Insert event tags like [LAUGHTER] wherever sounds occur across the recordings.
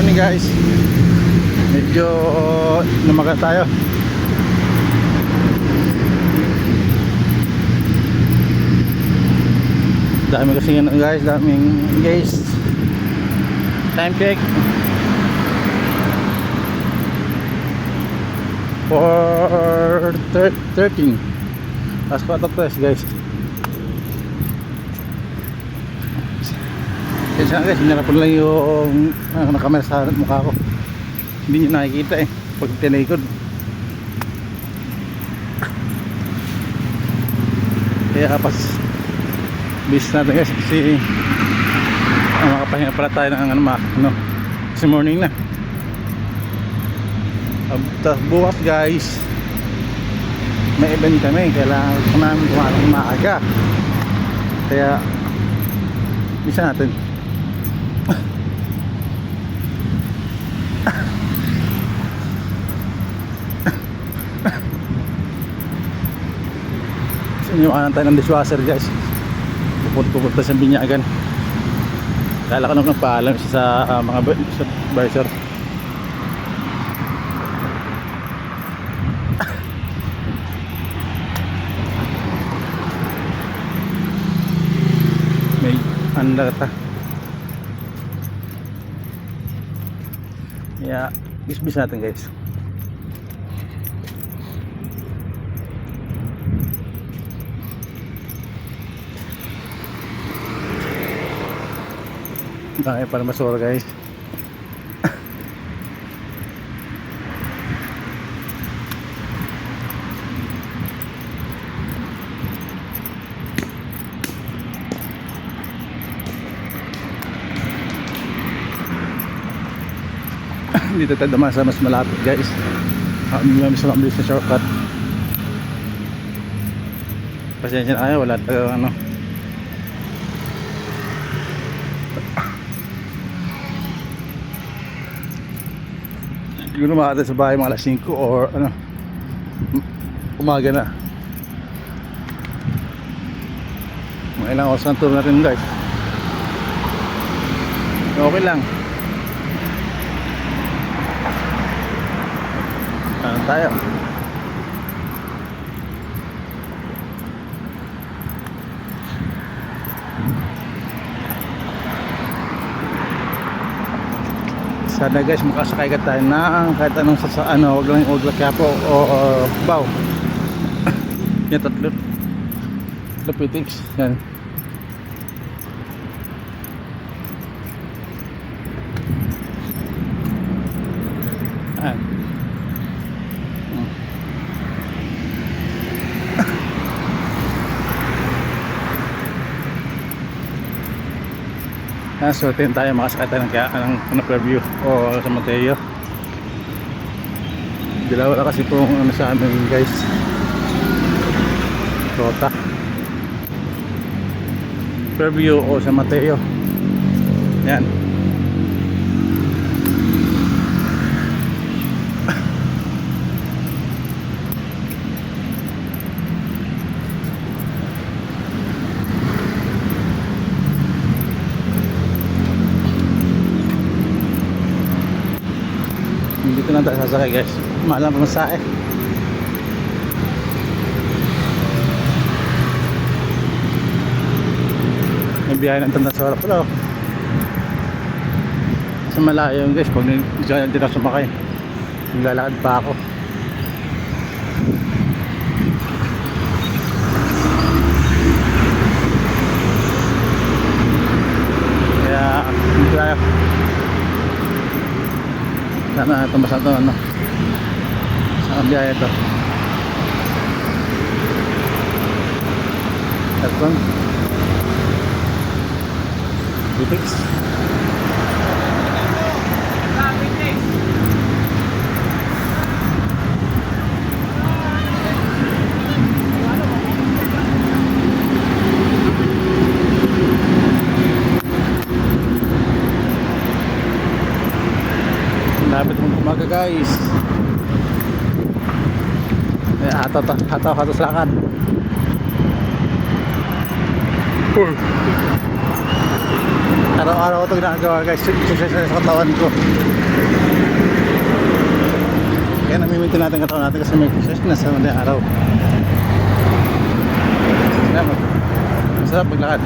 Morning guys. Medyo lumaga tayo. Dami kasi ano guys, daming guys. Time check. For thir- 13. Last quarter press guys. Kasi nga guys, hinarap lang yung ano, nakamera sa mukha ko. Hindi nyo nakikita eh. Pag tinikod. Kaya pas bis natin guys kasi ah, makapahinga pala tayo ng ano, ano kasi morning na. Tapos bukas guys may event kami kailangan ko namin kumain maaga kaya bisa natin Iniwanan tayo ng dishwasher guys. Puput-pupunta sa binyagan. Kala ko nung nagpaalam siya sa ah, mga sa [LAUGHS] May anda ta. Yeah, bisbis natin guys Dami para masura guys. [LAUGHS] Dito tayo dumaan sa mas malapit guys. Ah, namin sa mabilis na shortcut. Pasensya na kayo, wala tayo ano. Siguro makata sa bahay mga alas 5 or ano um- umaga na. Mga ilang oras ang tour natin guys. Okay lang. Ano tayo sana guys makasakay ka tayo ng kahit anong sa, ano wag lang wag lang po o, o baw. [COUGHS] Yan tatlo. Tatlo yan Ah, so tin tayo makasakay tayo ng, ng, ng preview o sa Mateo. Dilaw wala kasi po ano sa amin guys. Rota. Preview o sa Mateo. Yan. Dito na tayo sasakay guys. Mahal ang pamasahe. May biyahe ng tanda sa harap oh. Sa malayo guys. Pag hindi na sumakay. Naglalakad pa ako. Kaya hindi tayo. Sana tumbas na to ano. Sa biyahe to. At one. Dipix. Lapit mong kumaga guys. Eh, hataw, ta- hataw, hataw sa. Pull. Araw-araw ito ginagawa guys. Exercise sa katawan ko. Kaya namimitin natin katawan natin kasi may exercise na sa madaling araw. Salamat. Masarap maglakad.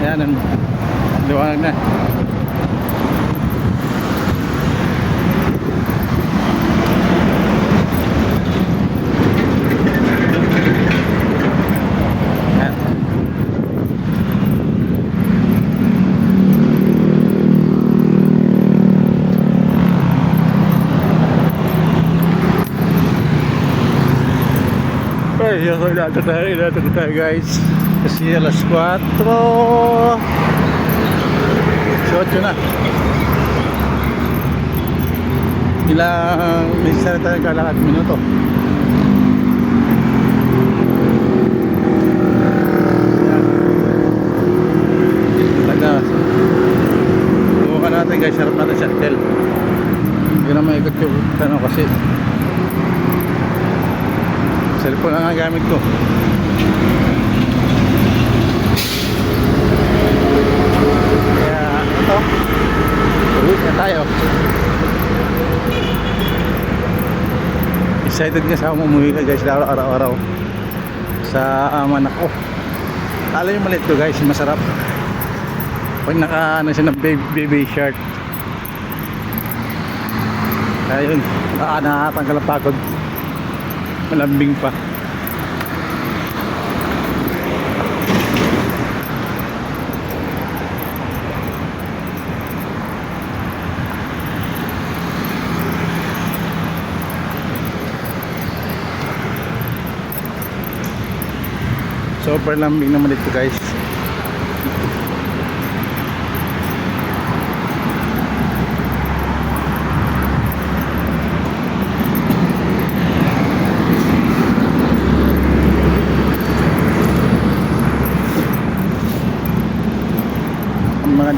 Ayan, liwanag na. Ayan. Ay, ako inato tayo, inato na tayo guys. Kasi alas 4. Si 8 na. Ilang minsan na tayo kalakad minuto. Guys, sarap natin sa hotel. Hindi na maikot yung tanong kasi Cellphone lang ang gamit ko. Kaya ito. Uwi na tayo. Excited nga sa umuwi ka guys araw-araw sa aman ako. Alam yung malit to guys, masarap. Pag naka ano siya ng baby, baby shark. Kaya yun, ah, nakakatanggal ang pagod malambing pa. Super lambing naman ito guys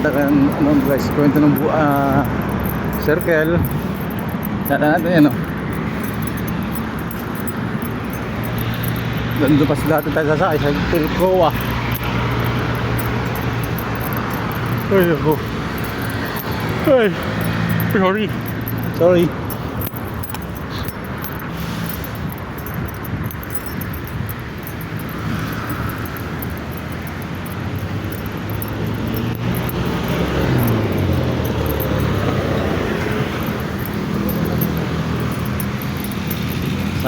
maganda kan ano guys? Kwento ng bu ah, circle. Sana natin yan oh doon pa sa dati tayo sasakay sa Pilcoa ay ako. Ay sorry. Sorry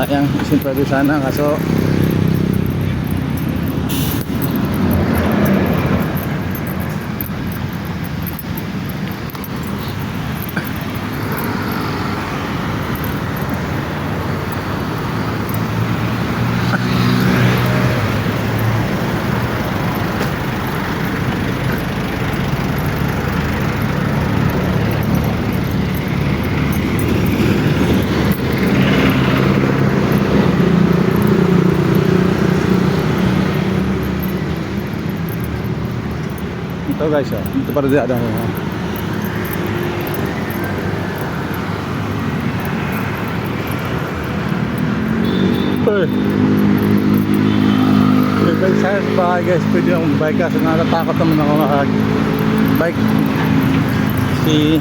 sayang isin pwede sana kaso guys oh dito para di ada Hey. May bike sa bahay guys, pwede akong bike kasi natatakot naman ako makag bike. Si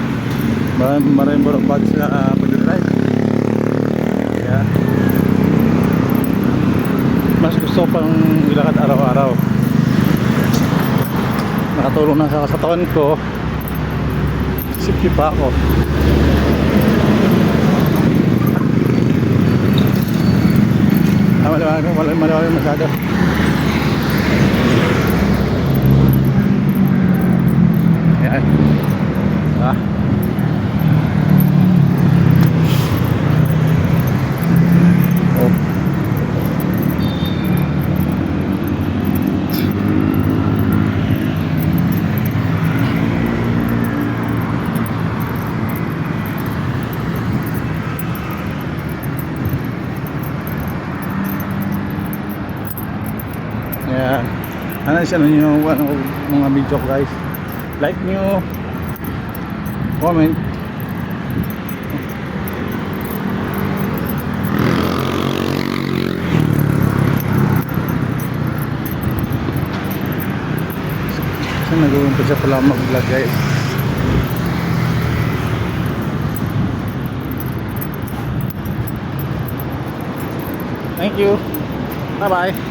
[LAUGHS] maraming maraming burong bag sa uh, pag-drive. Mas gusto pang ilakad araw-araw. Nakatulong na sa kasatawan ko. Sipsip pa ako. Ah, maliwanag, maliwanag, masyado. Ayan. Ah. Oh. Ayan. Ano siya nyo ano, mga video ko guys. Like nyo. Comment. kasi nag-uumpisa pa lang mag-vlog guys thank you bye bye